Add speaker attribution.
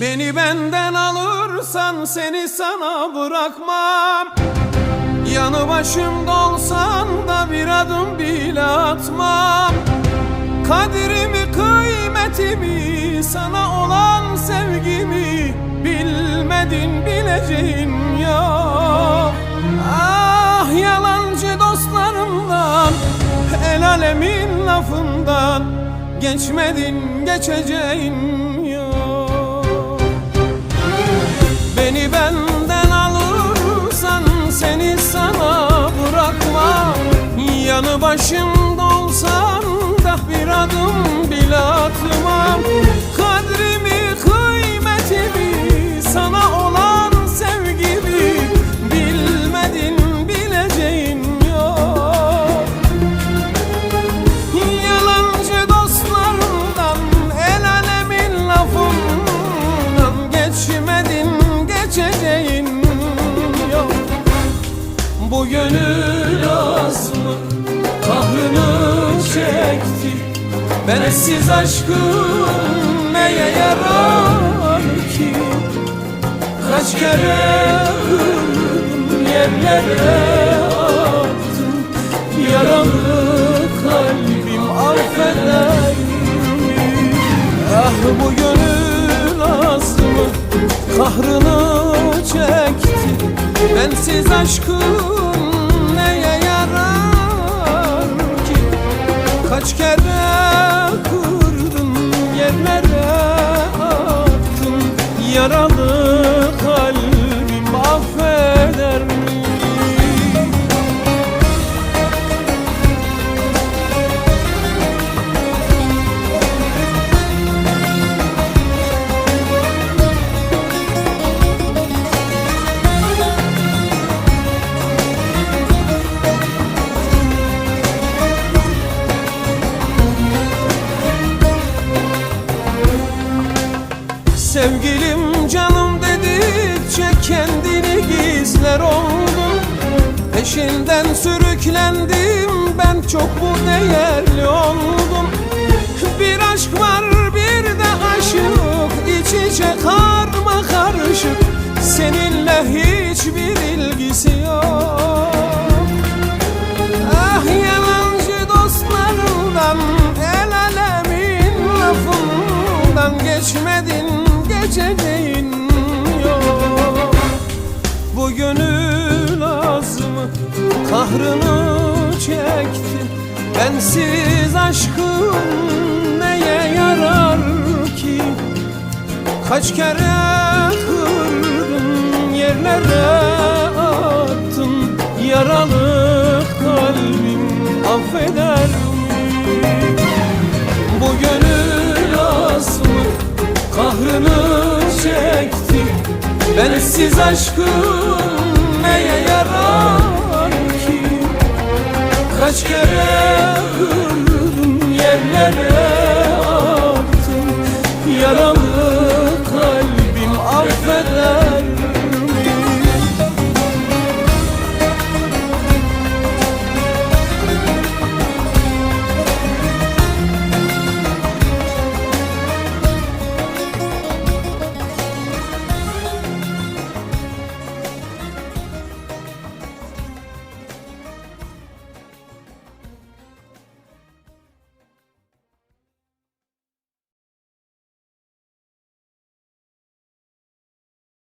Speaker 1: Beni benden alırsan seni sana bırakmam Yanı başımda olsan da bir adım bile atmam. Kadirimi kıymetimi sana olan sevgimi Bilmedin bileceğin yok. Ah yalancı dostlarımdan El alemin lafından Geçmedin geçeceğin atmam Kadrimi kıymetimi sana olan sevgimi Bilmedin bileceğin yok. Yalancı dostlarından El alemin lafından Geçmedin geçeceğin yok. Bu gönül Bensiz aşkım neye yarar ki? Kaç kere kırdım yerlere attım. Yaralı kalbim affeder? Ah bu gönül azmı kahrını çekti. Bensiz aşkım neye yarar ki? Kaç kere Sevgilim canım dedikçe kendini gizler oldum Peşinden sürüklendim ben çok bu değerli oldum? Bir aşk var bir de aşık iç içe karma geçeceğin yok. Bu gönül azmı kahrını çekti Bensiz aşkım neye yarar ki? Kaç kere kırdım yerlere Bensiz aşkın neye yarar ki? Kaç kere kırdım yerlere attım. Yaralı kalbim affeder.